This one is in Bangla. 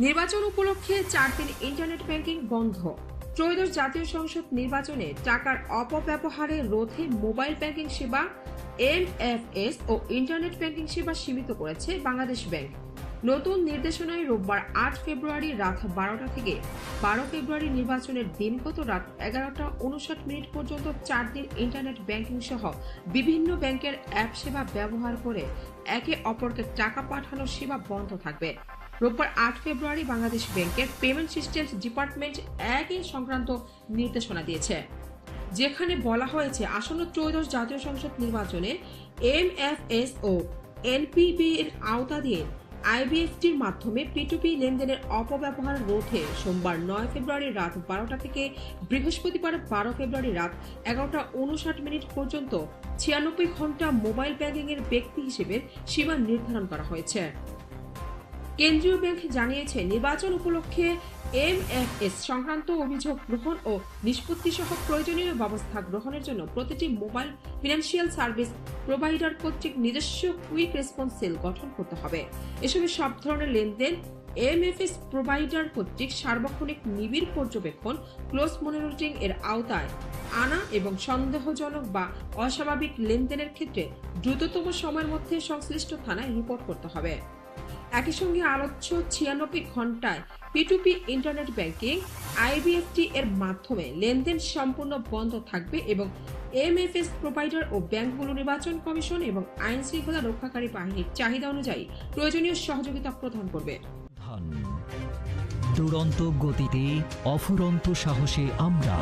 নির্বাচন উপলক্ষে চার দিন ইন্টারনেট ব্যাংকিং বন্ধ। ত্রয়োদশ জাতীয় সংসদ নির্বাচনে টাকার অপব্যবহারে রোধে মোবাইল ব্যাংকিং সেবা এমএফএস ও ইন্টারনেট ব্যাংকিং সেবা সীমিত করেছে বাংলাদেশ ব্যাংক। নতুন নির্দেশনায় রোববার আট ফেব্রুয়ারি রাত বারোটা থেকে বারো ফেব্রুয়ারি নির্বাচনের দিনগত রাত এগারোটা উনষাট মিনিট পর্যন্ত চার দিন ইন্টারনেট ব্যাংকিং সহ বিভিন্ন ব্যাংকের অ্যাপ সেবা ব্যবহার করে একে অপরকে টাকা পাঠানোর সেবা বন্ধ থাকবে। রোববার আট ফেব্রুয়ারি বাংলাদেশ ব্যাংকের পেমেন্ট সিস্টেমস ডিপার্টমেন্ট একই সংক্রান্ত নির্দেশনা দিয়েছে। যেখানে বলা হয়েছে, আসন্ন ত্রয়োদশ জাতীয় সংসদ নির্বাচনে এমএফএস ও এনপিবি এর আওতা দিয়ে আইবিএফটির মাধ্যমে পিটুপি লেনদেনের অপব্যবহার রোধে সোমবার নয় ফেব্রুয়ারি রাত বারোটা থেকে বৃহস্পতিবার বারো ফেব্রুয়ারি রাত এগারোটা উনষাট মিনিট পর্যন্ত ছিয়ানব্বই ঘণ্টা মোবাইল ব্যাংকিং এর ব্যক্তি হিসেবে সীমা নির্ধারণ করা হয়েছে। কেন্দ্রীয় ব্যাংক জানিয়েছে, নির্বাচন উপলক্ষে এমএফএস সংক্রান্ত অভিযোগ গ্রহণ ও নিষ্পত্তি সহ প্রয়োজনীয় ব্যবস্থা গ্রহণের জন্য প্রতিটি মোবাইল ফিনান্সিয়াল সার্ভিস প্রোভাইডার কর্তৃক নিজস্ব কুইক রেসপন্স সেল গঠন করতে হবে। এসবে সব ধরনের লেনদেন এমএফএস প্রোভাইডার কর্তৃক সার্বক্ষণিক নিবিড় পর্যবেক্ষণ, ক্লোজ মনিটরিং এর আওতায় আনা এবং সন্দেহজনক বা অস্বাভাবিক লেনদেনের ক্ষেত্রে দ্রুততম সময়ের মধ্যে সংশ্লিষ্ট থানায় রিপোর্ট করতে হবে। একই সঙ্গে আলোচ্য ছিয়ানব্বই ঘন্টায় পিটুপি ইন্টারনেট ব্যাংকিং আইবিএফটি এর মাধ্যমে লেনদেন সম্পূর্ণ বন্ধ থাকবে এবং এমএফএস প্রোভাইডার ও ব্যাংকগুলো নির্বাচন কমিশন এবং আইন শৃঙ্খলা রক্ষাকারী বাহিনীর চাহিদা অনুযায়ী প্রয়োজনীয় সহযোগিতা প্রদান করবে। দুরন্ত গতিতে অফুরন্ত সাহসে আমরা